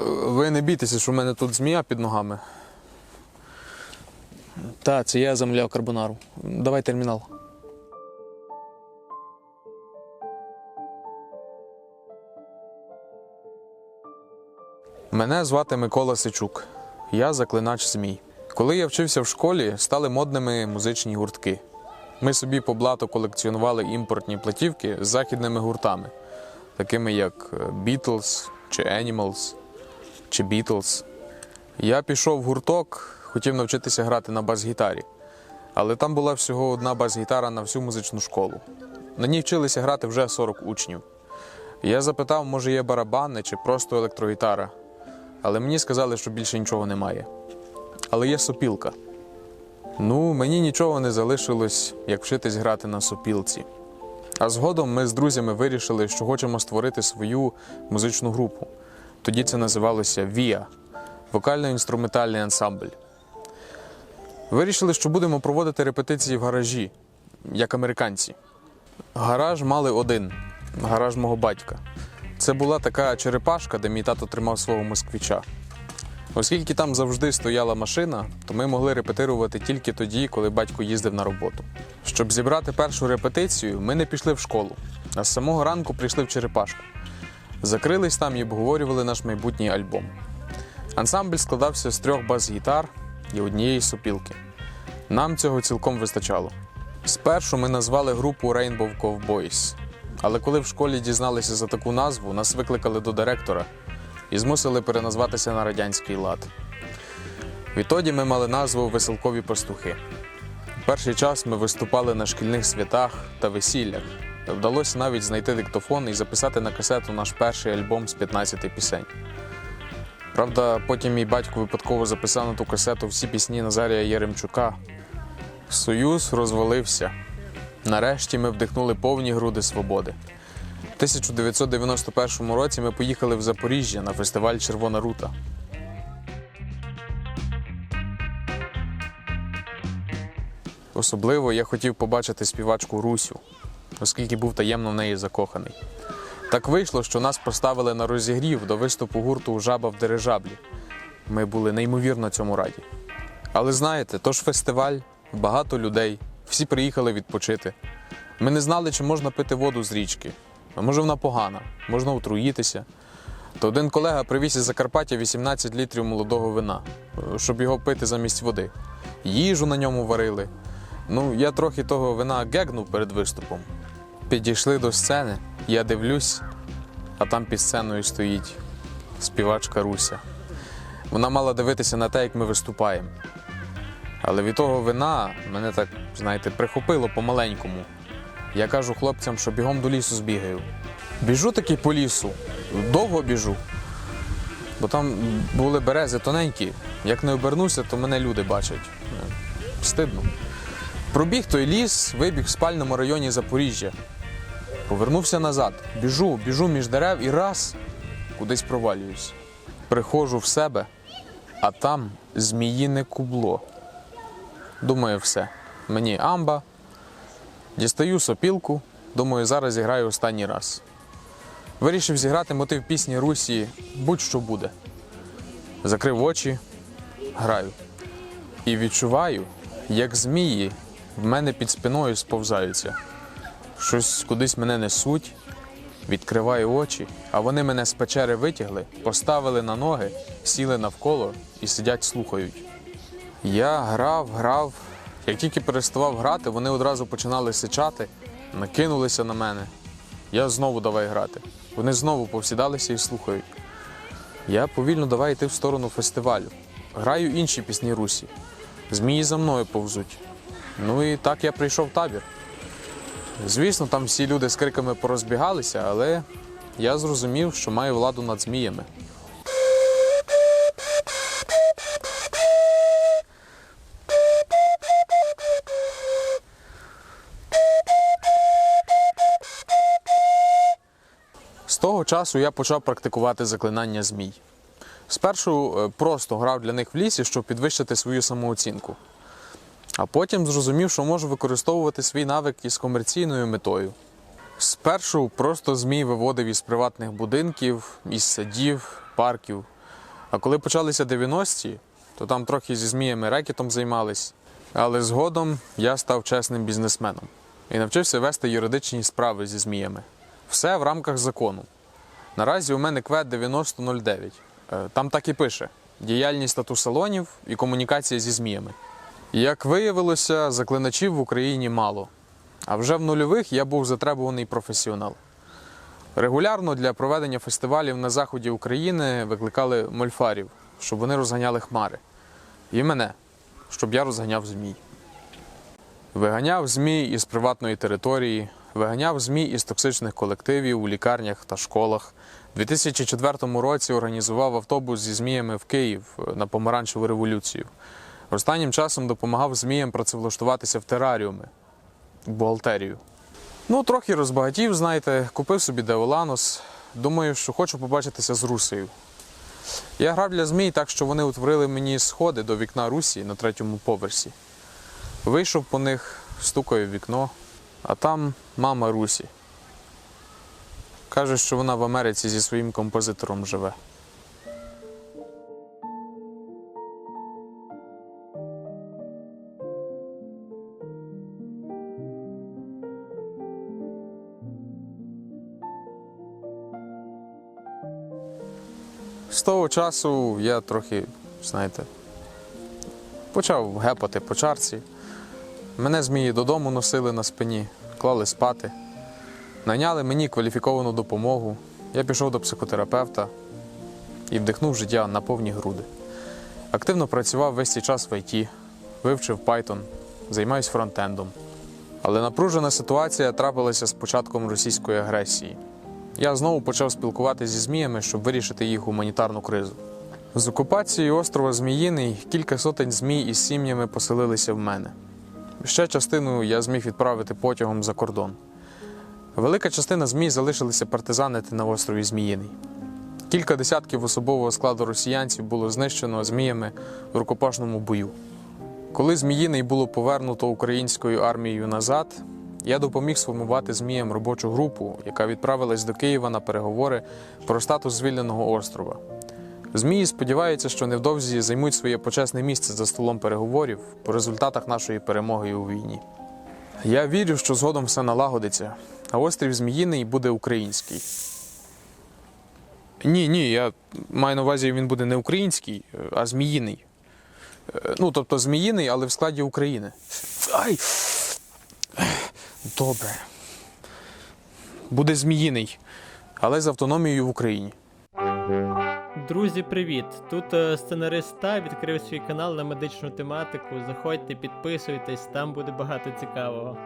Ви не бійтеся, що в мене тут змія під ногами. Та, це я замовляв карбонару. Давай термінал. Мене звати Микола Сичук. Я заклинач змій. Коли я вчився в школі, стали модними музичні гуртки. Ми собі по блату колекціонували імпортні платівки з західними гуртами, такими як е, Beatles чи Animals чи Beatles. Я пішов в гурток, хотів навчитися грати на бас-гітарі. Але там була всього одна бас-гітара на всю музичну школу. На ній вчилися грати вже 40 учнів. Я запитав, може є барабани чи просто електрогітара. Але мені сказали, що більше нічого немає. Але є сопілка. Ну, мені нічого не залишилось, як вчитись грати на сопілці. А згодом ми з друзями вирішили, що хочемо створити свою музичну групу. Тоді це називалося ВІА вокально-інструментальний ансамбль. Вирішили, що будемо проводити репетиції в гаражі, як американці. Гараж мали один гараж мого батька. Це була така черепашка, де мій тато тримав свого москвича. Оскільки там завжди стояла машина, то ми могли репетирувати тільки тоді, коли батько їздив на роботу. Щоб зібрати першу репетицію, ми не пішли в школу, а з самого ранку прийшли в черепашку. Закрились там і обговорювали наш майбутній альбом. Ансамбль складався з трьох бас-гітар і однієї сопілки. Нам цього цілком вистачало. Спершу ми назвали групу Rainbow Cowboys, але коли в школі дізналися за таку назву, нас викликали до директора і змусили переназватися на радянський лад. Відтоді ми мали назву Веселкові пастухи. Перший час ми виступали на шкільних святах та весіллях. Вдалося навіть знайти диктофон і записати на касету наш перший альбом з 15 пісень. Правда, потім мій батько випадково записав на ту касету всі пісні Назарія Єремчука. Союз розвалився. Нарешті ми вдихнули повні груди свободи. У 1991 році ми поїхали в Запоріжжя на фестиваль Червона рута. Особливо я хотів побачити співачку Русю, оскільки був таємно в неї закоханий. Так вийшло, що нас поставили на розігрів до виступу гурту Жаба в дирижаблі. Ми були неймовірно цьому раді. Але знаєте, то ж фестиваль, багато людей, всі приїхали відпочити. Ми не знали, чи можна пити воду з річки. Може вона погана, можна отруїтися. То один колега привіз із Закарпаття 18 літрів молодого вина, щоб його пити замість води. Їжу на ньому варили. Ну, я трохи того вина гегнув перед виступом. Підійшли до сцени, я дивлюсь, а там під сценою стоїть співачка Руся. Вона мала дивитися на те, як ми виступаємо. Але від того вина мене так, знаєте, прихопило помаленькому. Я кажу хлопцям, що бігом до лісу збігаю. Біжу таки по лісу, довго біжу. Бо там були берези тоненькі. Як не обернуся, то мене люди бачать. Е, Стидно. Пробіг той ліс, вибіг в спальному районі Запоріжжя. Повернувся назад. Біжу, біжу між дерев і раз кудись провалююсь. Приходжу в себе, а там зміїне кубло. Думаю, все. Мені амба. Дістаю сопілку. Думаю, зараз зіграю останній раз. Вирішив зіграти мотив пісні Русі будь-що буде. Закрив очі, граю. І відчуваю, як змії в мене під спиною сповзаються. Щось кудись мене несуть, відкриваю очі, а вони мене з печери витягли, поставили на ноги, сіли навколо і сидять, слухають. Я грав, грав. Як тільки переставав грати, вони одразу починали сичати, накинулися на мене. Я знову давай грати. Вони знову повсідалися і слухають. Я повільно давай йти в сторону фестивалю. Граю інші пісні Русі. Змії за мною повзуть. Ну і так я прийшов в табір. Звісно, там всі люди з криками порозбігалися, але я зрозумів, що маю владу над зміями. З того часу я почав практикувати заклинання змій. Спершу е, просто грав для них в лісі, щоб підвищити свою самооцінку. А потім зрозумів, що можу використовувати свій навик із комерційною метою. Спершу просто змій виводив із приватних будинків, із садів, парків. А коли почалися 90-ті, то там трохи зі зміями рекетом займались. Але згодом я став чесним бізнесменом і навчився вести юридичні справи зі зміями. Все в рамках закону. Наразі у мене квет 9009. Е, Там так і пише: діяльність тату-салонів і комунікація зі зміями. Як виявилося, заклиначів в Україні мало. А вже в нульових я був затребуваний професіонал. Регулярно для проведення фестивалів на заході України викликали мольфарів, щоб вони розганяли хмари. І мене, щоб я розганяв змій. Виганяв змій із приватної території, виганяв змій із токсичних колективів у лікарнях та школах. У 2004 році організував автобус зі зміями в Київ на помаранчеву революцію. Останнім часом допомагав зміям працевлаштуватися в тераріуми, в бухгалтерію. Ну, трохи розбагатів, знаєте, купив собі Деоланос. Думаю, що хочу побачитися з Русею. Я грав для змій так, що вони утворили мені сходи до вікна Русі на третьому поверсі. Вийшов по них, стукаю в вікно, а там мама Русі. Каже, що вона в Америці зі своїм композитором живе. З того часу я трохи, знаєте, почав гепати по чарці. Мене змії додому носили на спині, клали спати, найняли мені кваліфіковану допомогу. Я пішов до психотерапевта і вдихнув життя на повні груди. Активно працював весь цей час в ІТ, вивчив Python, займаюся фронтендом. Але напружена ситуація трапилася з початком російської агресії. Я знову почав спілкуватися зі зміями, щоб вирішити їх гуманітарну кризу. З окупацією острова Зміїний кілька сотень змій із сім'ями поселилися в мене. Ще частину я зміг відправити потягом за кордон. Велика частина змій залишилися партизанити на острові Зміїний. Кілька десятків особового складу росіянців було знищено зміями в рукопашному бою. Коли Зміїний було повернуто українською армією назад, я допоміг сформувати зміям робочу групу, яка відправилась до Києва на переговори про статус звільненого острова. Змії сподіваються, що невдовзі займуть своє почесне місце за столом переговорів по результатах нашої перемоги у війні. Я вірю, що згодом все налагодиться, а острів Зміїний буде український. Ні, ні, я маю на увазі, він буде не український, а зміїний. Е, Ну, тобто зміїний, але в складі України. Ай! Добре. Буде зміїний, але з автономією в Україні. Друзі, привіт! Тут е, сценарист та відкрив свій канал на медичну тематику. Заходьте, підписуйтесь, там буде багато цікавого.